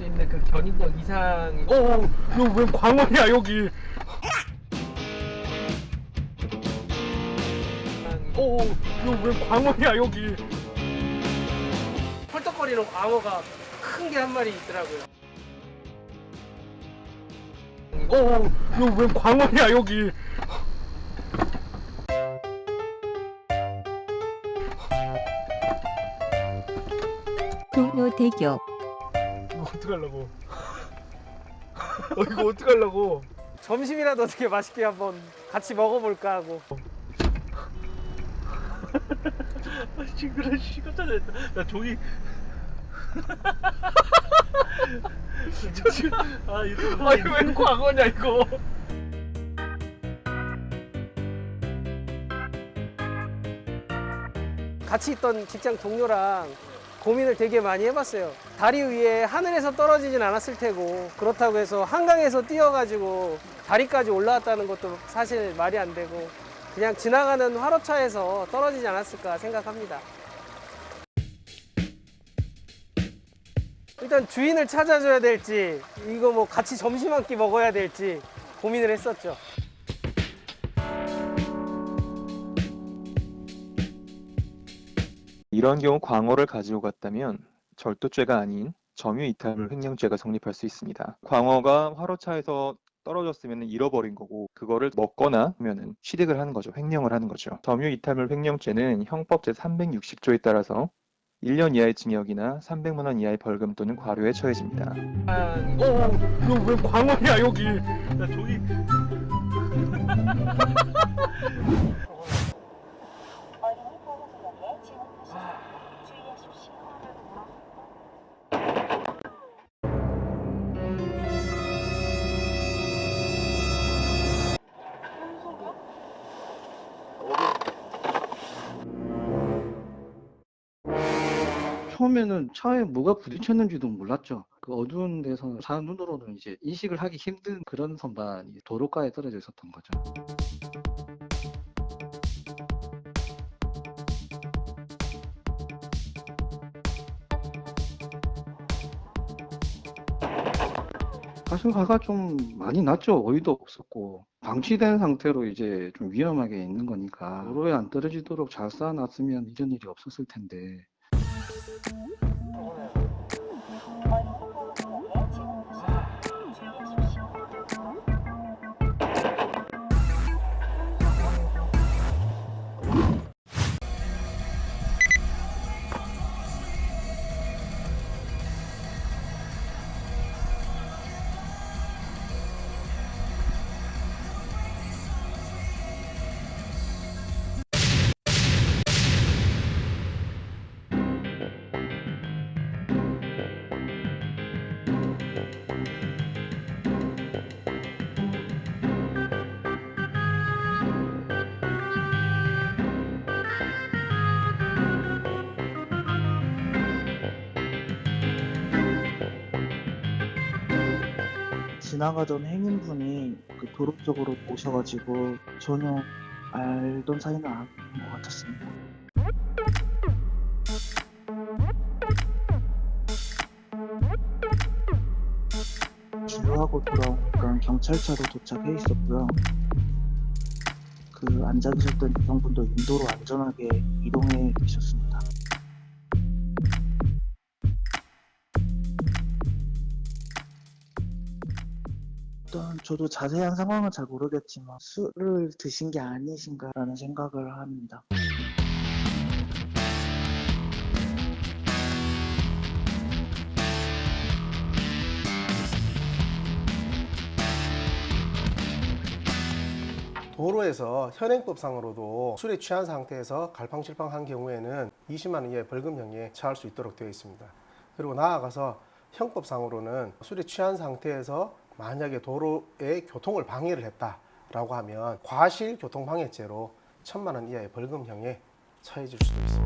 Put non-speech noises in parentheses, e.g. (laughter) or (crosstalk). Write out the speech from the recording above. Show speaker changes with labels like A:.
A: 있는 그 견인력 이상. 오, 너왜 광원이야 여기? 오, 너왜 광원이야 여기? 펄떡거리는 광어가 큰 게 한 마리 있더라고요. 오, 너왜 광원이야 여기?
B: 동료대교
A: 이거 어떡하려고? (laughs) 어, 이거 어떡하려고? 점심이라도 어떻게 맛있게 한번 같이 먹어볼까 하고. 아, 징그러 씨 깜짝 놀랐다. 나 종이. (laughs) 아 이거 아니 왜 광어냐 이거? 같이 있던 직장 동료랑 고민을 되게 많이 해봤어요. 다리 위에 하늘에서 떨어지진 않았을 테고 그렇다고 해서 한강에서 뛰어가지고 다리까지 올라왔다는 것도 사실 말이 안 되고 그냥 지나가는 화로차에서 떨어지지 않았을까 생각합니다. 일단 주인을 찾아줘야 될지 이거 뭐 같이 점심 한 끼 먹어야 될지 고민을 했었죠.
C: 이런 경우 광어를 가지고 갔다면 절도죄가 아닌 점유이탈물 횡령죄가 성립할 수 있습니다. 광어가 화로차에서 떨어졌으면 잃어버린 거고 그거를 먹거나 하면은 취득을 하는 거죠. 횡령을 하는 거죠. 점유이탈물 횡령죄는 형법 제360조에 따라서 1년 이하의 징역이나 300만 원 이하의 벌금 또는 과료에 처해집니다.
A: 오, 너왜 광어냐 여기? 나 저기. (laughs)
D: 처음에는 차에 뭐가 부딪혔는지도 몰랐죠. 그 어두운 데서 사람 눈으로는 이제 인식을 하기 힘든 그런 선반이 도로가에 떨어져 있었던 거죠. 가슴가가 좀 많이 났죠. 어이도 없었고 방치된 상태로 이제 좀 위험하게 있는 거니까 도로에 안 떨어지도록 잘 쌓아놨으면 이런 일이 없었을 텐데
E: Thank you.
F: 지나가던 행인분이 그 도로 쪽으로 오셔가지고 전혀 알던 사이는 아닌 것 같았습니다. 진로하고 돌아오니까 경찰차로 도착해 있었고요. 그 앉아 계셨던 여성분도 인도로 안전하게 이동해 계셨습니다. 일단 저도 자세한 상황은 잘 모르겠지만 술을 드신 게 아니신가라는 생각을 합니다.
G: 도로에서 현행법상으로도 술에 취한 상태에서 갈팡질팡한 경우에는 20만 원 이하의 벌금형에 처할 수 있도록 되어 있습니다. 그리고 나아가서 형법상으로는 술에 취한 상태에서 만약에 도로의 교통을 방해를 했다라고 하면 과실 교통방해죄로 천만 원 이하의 벌금형에 처해질 수도 있습니다.